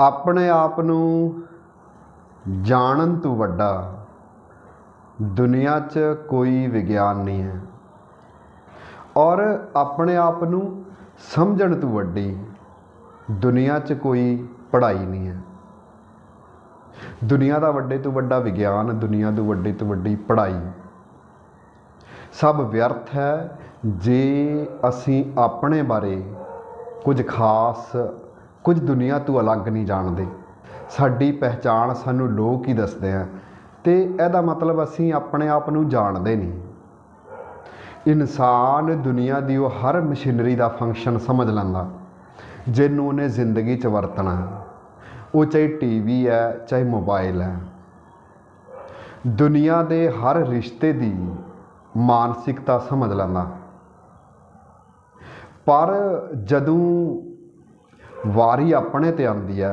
ਆਪਣੇ ਆਪ ਨੂੰ ਜਾਣਨ ਤੋਂ ਵੱਡਾ ਦੁਨੀਆ 'ਚ ਕੋਈ ਵਿਗਿਆਨ ਨਹੀਂ ਹੈ। ਔਰ ਆਪਣੇ ਆਪ ਨੂੰ ਸਮਝਣ ਤੋਂ ਵੱਡੀ ਦੁਨੀਆ 'ਚ ਕੋਈ ਪੜ੍ਹਾਈ ਨਹੀਂ ਹੈ। ਦੁਨੀਆ ਦਾ ਵੱਡੇ ਤੋਂ ਵੱਡਾ ਵਿਗਿਆਨ, ਦੁਨੀਆ ਤੋਂ ਵੱਡੇ ਤੋਂ ਵੱਡੀ ਪੜ੍ਹਾਈ ਸਭ ਵਿਅਰਥ ਹੈ। ਜੇ ਅਸੀਂ ਆਪਣੇ ਬਾਰੇ ਕੁਝ ਖਾਸ ਕੁਝ ਦੁਨੀਆ ਤੋਂ ਅਲੱਗ ਨਹੀਂ ਜਾਣਦੇ। ਸਾਡੀ ਪਹਿਚਾਣ ਸਾਨੂੰ ਲੋਕ ਹੀ ਦੱਸਦੇ ਆ ਤੇ ਇਹਦਾ ਮਤਲਬ ਅਸੀਂ ਆਪਣੇ ਆਪ ਨੂੰ ਜਾਣਦੇ ਨਹੀਂ। ਇਨਸਾਨ ਦੁਨੀਆ ਦੀ ਉਹ ਹਰ ਮਸ਼ੀਨਰੀ ਦਾ ਫੰਕਸ਼ਨ ਸਮਝ ਲੈਂਦਾ, ਜਿਹਨੂੰ ਉਹਨੇ ਜ਼ਿੰਦਗੀ 'ਚ ਵਰਤਣਾ ਉਹ ਚਾਹੇ ਟੀਵੀ ਹੈ, ਚਾਹੇ ਮੋਬਾਈਲ ਹੈ। ਦੁਨੀਆ ਦੇ ਹਰ ਰਿਸ਼ਤੇ ਦੀ ਮਾਨਸਿਕਤਾ ਸਮਝ ਲੈਂਦਾ। ਪਰ ਜਦੋਂ ਵਾਰੀ ਆਪਣੇ ਤੇ ਆਉਂਦੀ ਹੈ।